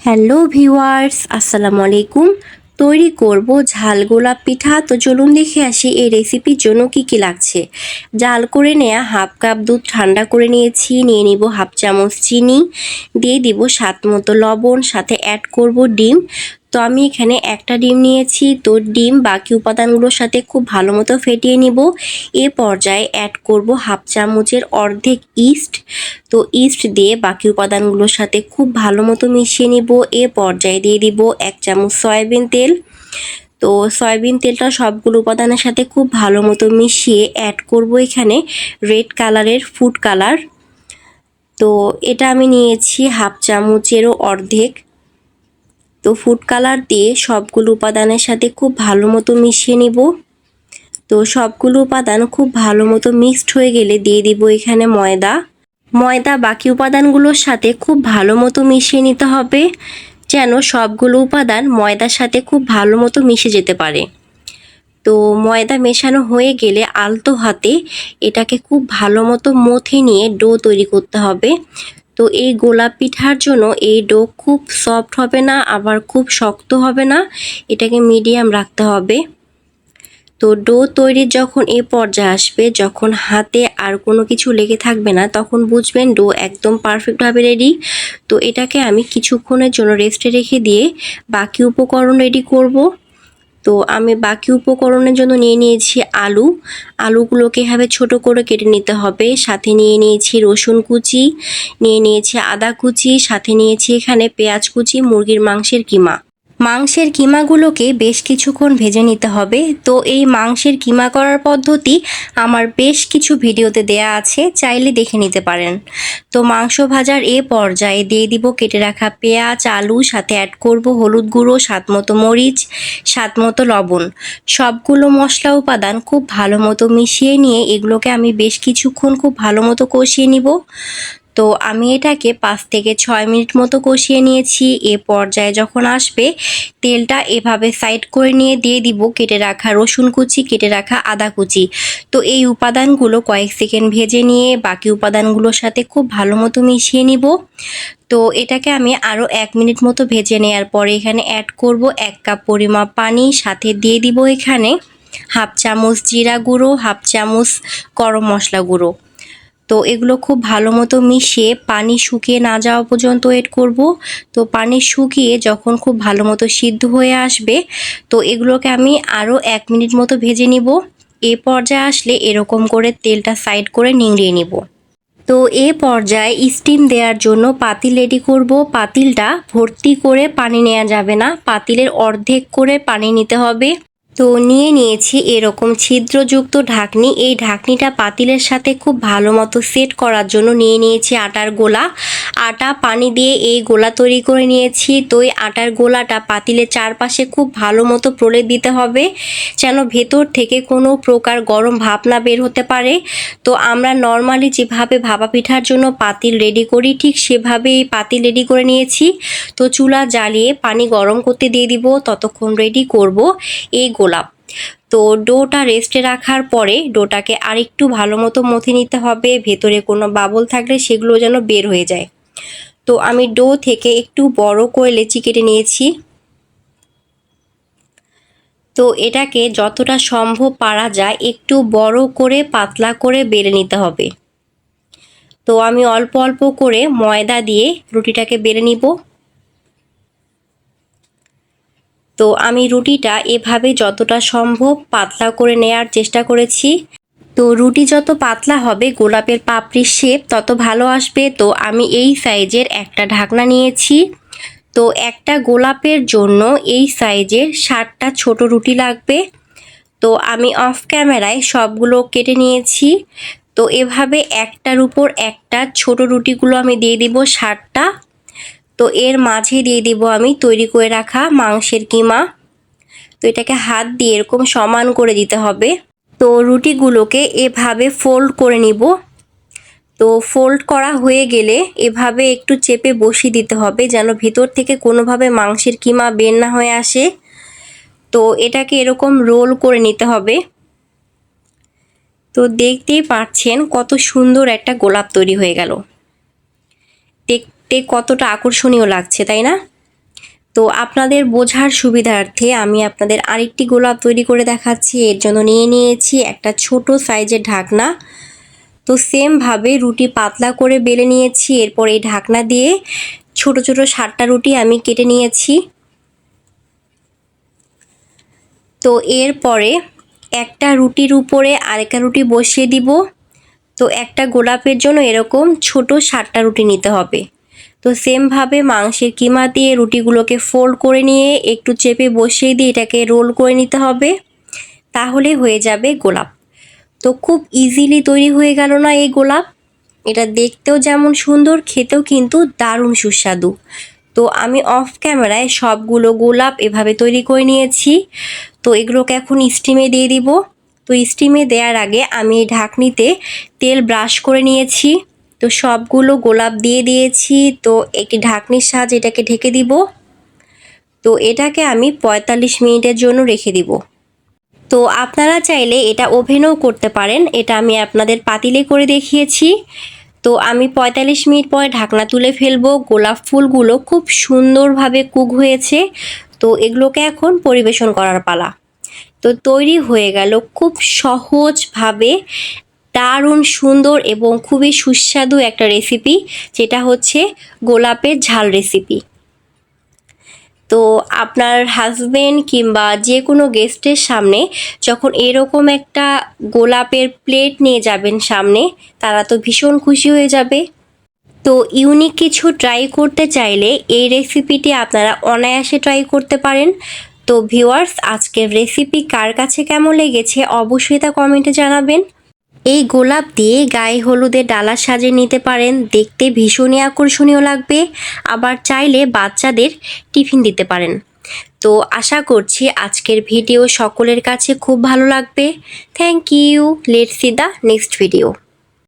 Hello viewers আসসালামু আলাইকুম। তৈরি করব ঝাল গোলাপ পিঠা। তো চলুন দেখে আসি এই রেসিপির জন্য কি কি লাগছে। জাল করে নেয়া হাফ কাপ দুধ ঠান্ডা করে নিয়েছি। নিয়ে নিব হাফ চামচ চিনি। দিয়ে দিব সাত মতো লবণ। সাথে অ্যাড করব ডিম। তো আমি এখানে একটা ডিম নিয়েছি, তো ডিম বাকি উপাদানগুলোর সাথে খুব ভালো মতো ফেটিয়ে নিব। এ পর্যায়ে অ্যাড করব হাফ চামচের অর্ধেক ইস্ট তো ইস্ট দিয়ে বাকি উপাদানগুলোর সাথে খুব ভালো মতো মিশিয়ে নিব। এ পর্যায়ে দিয়ে দিব এক চামচ সয়াবিন তেল। তো সয়াবিন তেলটা সবগুলো উপাদানের সাথে খুব ভালো মতো মিশিয়ে অ্যাড করব এখানে রেড কালারের ফুড কালার তো এটা আমি নিয়েছি হাফ চামচেরও অর্ধেক। তো ফুড কালার দিয়ে সবগুলো উপাদানের সাথে খুব ভালো মতো মিশিয়ে নিব। তো সবগুলো উপাদান খুব ভালো মতো মিক্সড হয়ে গেলে দিয়ে দিব এখানে ময়দা। ময়দা বাকি উপাদানগুলোর সাথে খুব ভালো মতো মিশিয়ে নিতে হবে, যেন সবগুলো উপাদান ময়দার সাথে খুব ভালো মতো মিশে যেতে পারে। তো ময়দা মেশানো হয়ে গেলে আলতো হাতে এটাকে খুব ভালো মতো মথে নিয়ে ডো তৈরি করতে হবে। তো এই গোলাপ পিঠার জন্য এই ডো খুব সফট হবে না, আবার খুব শক্ত হবে না, এটাকে মিডিয়াম রাখতে হবে। তো ডো তৈরির যখন এ পর্যায়ে আসবে, যখন হাতে আর কোনো কিছু লেগে থাকবে না, তখন বুঝবেন ডো একদম পারফেক্টভাবে রেডি তো এটাকে আমি কিছুক্ষণের জন্য রেস্টে রেখে দিয়ে বাকি উপকরণ রেডি করব। তো আমি বাকি উপকরণের জন্য নিয়ে নিয়েছি আলু। আলুগুলোকে এভাবে ছোট করে কেটে নিতে হবে। সাথে নিয়ে নিয়েছি রসুন কুচি, নিয়ে নিয়েছি আদা কুচি, সাথে নিয়েছি এখানে পেঁয়াজ কুচি, মুরগির মাংসের কিমা। মাংসের কিমাগুলোকে বেশ কিছুক্ষণ ভেজে নিতে হবে। তো এই মাংসের কিমা করার পদ্ধতি আমার বেশ কিছু ভিডিওতে দেয়া আছে, চাইলে দেখে নিতে পারেন। তো মাংস ভাজার এ পর্যায়ে দিয়ে দিব কেটে রাখা পেঁয়াজ, আলু, সাথে অ্যাড করব হলুদ গুঁড়ো, স্বাদ মতো মরিচ, স্বাদ মতো লবণ। সবগুলো মশলা উপাদান খুব ভালো মতো মিশিয়ে নিয়ে এগুলোকে আমি বেশ কিছুক্ষণ খুব ভালো মতো কষিয়ে নিব। তো আমি এটাকে পাঁচ থেকে ছয় মিনিট মতো কষিয়ে নিয়েছি। এ পর্যায়ে যখন আসবে, তেলটা এভাবে সাইড করে নিয়ে দিয়ে দিব কেটে রাখা রসুন কুচি, কেটে রাখা আদা কুচি। তো এই উপাদানগুলো কয়েক সেকেন্ড ভেজে নিয়ে বাকি উপাদানগুলোর সাথে খুব ভালো মতো মিশিয়ে নিব। তো এটাকে আমি আরও এক মিনিট মতো ভেজে নেওয়ার পরে এখানে অ্যাড করব এক কাপ পরিমাপ পানি, সাথে দিয়ে দিব এখানে হাফ চামচ জিরা গুঁড়ো, হাফ চামচ গরম মশলা গুঁড়ো। তো এগুলো খুব ভালো মতো মিশিয়ে পানি শুকিয়ে না যাওয়া পর্যন্ত ওয়েট করব। তো পানি শুকিয়ে যখন খুব ভালো মতো সিদ্ধ হয়ে আসবে, তো এগুলোকে আমি আরও এক মিনিট মতো ভেজে নিব। এ পর্যায়ে আসলে এরকম করে তেলটা সাইড করে নিংড়িয়ে নিব। তো এ পর্যায়ে স্টিম দেওয়ার জন্য পাতিল রেডি করব। পাতিলটা ভর্তি করে পানি নেওয়া যাবে না। পাতিলের অর্ধেক করে পানি নিতে হবে। তো নিয়ে নিয়েছি এরকম ছিদ্রযুক্ত ঢাকনি। এই ঢাকনিটা পাতিলের সাথে খুব ভালো মতো সেট করার জন্য নিয়ে নিয়েছি আটার গোলা। আটা, পানি দিয়ে এই গোলা তৈরি করে নিয়েছি। তো এই আটার গোলাটা পাতিলের চারপাশে খুব ভালো মতো প্রলেপ দিতে হবে, যেন ভেতর থেকে কোনো প্রকার গরম ভাপ না বের হতে পারে। তো আমরা নর্মালি যেভাবে ভাপা পিঠার জন্য পাতিল রেডি করি, ঠিক সেভাবে এই পাতিল রেডি করে নিয়েছি। তো চুলা জ্বালিয়ে পানি গরম করতে দিয়ে দিব, ততক্ষণ রেডি করব। এই গোলাপ। তো ডোটা রেস্টে রাখার পরে ডোটাকে আরেকটু ভালো মতো মথে নিতে হবে, ভেতরে কোনো বাবল থাকলে সেগুলো যেন বের হয়ে যায়। তো আমি ডো থেকে একটু বড় করে লেচি কেটে নিয়েছি। তো এটাকে যতটা সম্ভব পারা যায় একটু বড় করে, পাতলা করে বেড়ে নিতে হবে। তো আমি অল্প অল্প করে ময়দা দিয়ে রুটিটাকে বেড়ে নিব। তো আমি রুটিটা এভাবে যতটা সম্ভব পাতলা করে নেয়ার চেষ্টা করেছি। তো রুটি যত পাতলা হবে, গোলাপের পাপড়ির শেপ তত ভালো আসবে। তো আমি এই সাইজের একটা ঢাকনা নিয়েছি। তো একটা গোলাপের জন্য এই সাইজের ষাটটা ছোট রুটি লাগবে। তো আমি অফ ক্যামেরায় সবগুলো কেটে নিয়েছি। তো এভাবে একটার উপর একটা ছোট রুটিগুলো আমি দিয়ে দিব ষাটটা তো এর মাঝে দিয়ে দিব আমি তৈরি করে রাখা মাংসের কিমা। তো এটাকে হাত দিয়ে এরকম সমান করে দিতে হবে। তো রুটিগুলোকে এভাবে ফোল্ড করে নিব। তো ফোল্ড করা হয়ে গেলে এভাবে একটু চেপে বসিয়ে দিতে হবে যেন ভিতর থেকে কোনোভাবে মাংসের কিমা বের না হয়ে আসে। তো এটাকে এরকম রোল করে নিতে হবে। তো দেখতেই পাচ্ছেন কত সুন্দর একটা গোলাপ তৈরি হয়ে গেল। দেখতে কতটা আকর্ষণীয় লাগছে, তাই না? তো আপনাদের বোঝার সুবিধার্থে আমি আপনাদের আরেকটি গোলাপ তৈরি করে দেখাচ্ছি। এর জন্য নিয়ে নিয়েছি একটা ছোট সাইজের ঢাকনা। তো সেমভাবে রুটি পাতলা করে বেলে নিয়েছি। এরপর এই ঢাকনা দিয়ে ছোট ছোট সাতটা রুটি আমি কেটে নিয়েছি। তো এরপরে একটা রুটির উপরে আরেকটা রুটি বসিয়ে দিব। তো একটা গোলাপের জন্য এরকম ছোট সাতটা রুটি নিতে হবে। তো সেমভাবে মাংসের কিমা দিয়ে রুটিগুলোকে ফোল্ড করে নিয়ে একটু চেপে বসিয়ে দিয়ে এটাকে রোল করে নিতে হবে। তাহলে হয়ে যাবে গোলাপ। তো খুব ইজিলি তৈরি হয়ে গেল না এই গোলাপ। এটা দেখতেও যেমন সুন্দর, খেতেও কিন্তু দারুণ সুস্বাদু। তো আমি অফ ক্যামেরায় সবগুলো গোলাপ এভাবে তৈরি করে নিয়েছি। তো এগুলোকে এখন স্টিমে দিয়ে দিব। তো স্টিমে দেওয়ার আগে আমি ঢাকনিতে তেল ব্রাশ করে নিয়েছি। তো সবগুলো গোলাপ দিয়ে দিয়েছি। তো একটি ঢাকনির সাহায্যে এটাকে ঢেকে দিব। তো এটাকে আমি পঁয়তাল্লিশ মিনিটের জন্য রেখে দিব। তো আপনারা চাইলে এটা ওভেনও করতে পারেন। এটা আমি আপনাদের পাতিলে করে দেখিয়েছি। তো আমি পঁয়তাল্লিশ মিনিট পরে ঢাকনা তুলে ফেলব। গোলাপ ফুলগুলো খুব সুন্দরভাবে কুক হয়েছে। তো এগুলোকে এখন পরিবেশন করার পালা। তো তৈরি হয়ে গেল খুব সহজভাবে দারুণ সুন্দর এবং খুবই সুস্বাদু একটা রেসিপি যেটা হচ্ছে গোলাপের ঝাল রেসিপি তো আপনার হাজবেন্ড কিংবা যে কোনো গেস্টের সামনে যখন এরকম একটা গোলাপের প্লেট নিয়ে যাবেন সামনে, তারা তো ভীষণ খুশি হয়ে যাবে। তো ইউনিক কিছু ট্রাই করতে চাইলে এই রেসিপিটি আপনারা অনায়াসে ট্রাই করতে পারেন। তো ভিউয়ার্স আজকের রেসিপি কার কাছে কেমন লেগেছে অবশ্যই তা কমেন্টে জানাবেন। এই গোলাপ দিয়ে গায়ে হলুদে ডালা সাজিয়ে নিতে পারেন। দেখতে ভীষণই আকর্ষণীয় লাগবে। আবার চাইলে বাচ্চাদের টিফিন দিতে পারেন। তো আশা করছি আজকের ভিডিও সকলের কাছে খুব ভালো লাগবে। Thank you let see the next video